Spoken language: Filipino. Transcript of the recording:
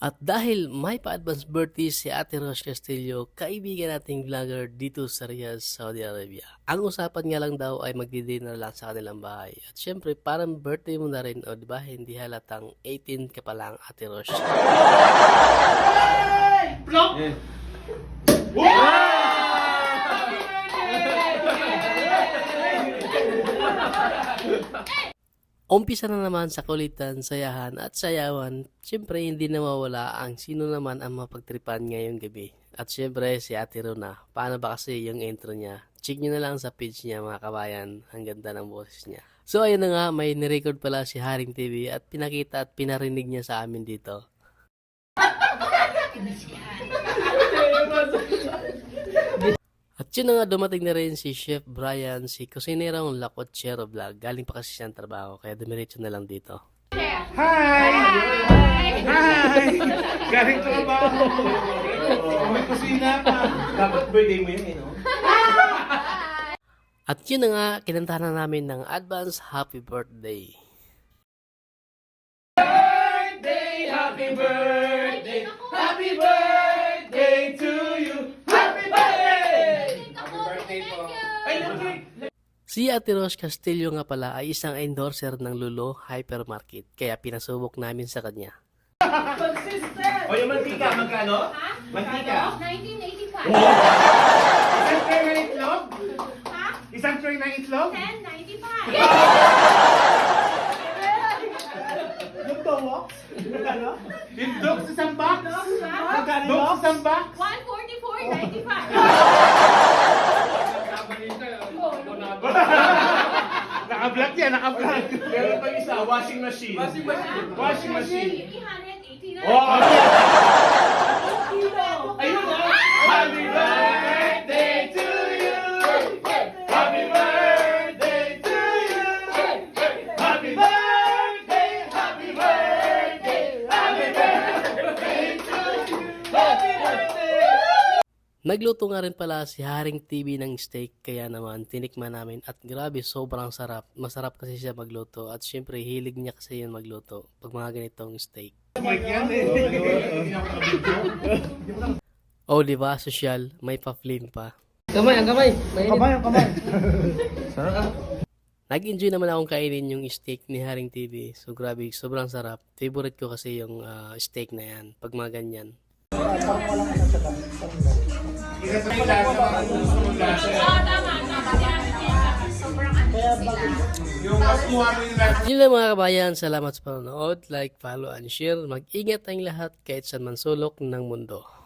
At dahil may pa-advance birthday si Ate Rose Castillo, kaibigan nating vlogger dito sa Riyadh, Saudi Arabia. Ang usapan nga lang daw ay magdi-dinner lang sa kanilang bahay. At syempre, parang birthday mo na rin, o diba, hindi halatang 18 ka pa lang, Ate Rose. Umpisa na naman sa kulitan, sayahan at sayawan. Siyempre, hindi nawawala ang sino naman ang mapagtripan ngayong gabi. At siyempre, si Ate Rona. Paano ba kasi yung intro niya? Check nyo na lang sa page niya mga kabayan. Ang ganda ng boses niya. So ayun na nga, may nirecord pala si Haring TV at pinakita at pinarinig niya sa amin dito. At yun na nga dumating na rin si Chef Brian, si kusinerang Lacochero Vlog. Galing pa kasi siyang trabaho, kaya dumiretso na lang dito. Hi! Hi! Galing trabaho. May kusina pa. Dapat birthday mo yun, eh, no? At yun na nga, kinantahan na namin ng advance happy birthday. Birthday, happy birthday, happy birthday to you. Happy birthday! Happy birthday po. Ay, okay. Si Ate Rose Castillo nga pala ay isang endorser ng Lulo Hypermarket, kaya pinasubok namin sa kanya. O yung mantika, magkano? Mantika. 1985. Isang tray na itlog? Ha? Isang tray na itlog? 1095. Yung dawok? Magkano? Yung dog sa isang box? Magkano dog sa isang box? 144.95. Naka-vlog yan, naka-vlog. Meron pa isa, washing machine. Washing machine. Washing machine. 389. Oh, Ayun na. Happy birthday to you. Happy birthday to you. Happy birthday, happy birthday, happy birthday to you. Happy birthday. Nagluto nga rin pala si Haring TV ng steak, kaya naman tinikman namin at grabe sobrang sarap. Masarap kasi siya magluto at syempre hilig niya kasi yun magluto pag mga ganitong steak. Oh, di ba? Social, may pa-flame pa. Kamay, ang kamay. Nag-enjoy naman akong kainin yung steak ni Haring TV. So grabe, sobrang sarap. Favorite ko kasi yung ah, steak na yan, pag mga ganyan. Sa mga lasa, mga gusto mong lasa. Yung lasa. Yun lang mga kabayan, salamat sa panonood, like, follow, and share. Mag-ingat tayong lahat kahit saan man sulok ng mundo.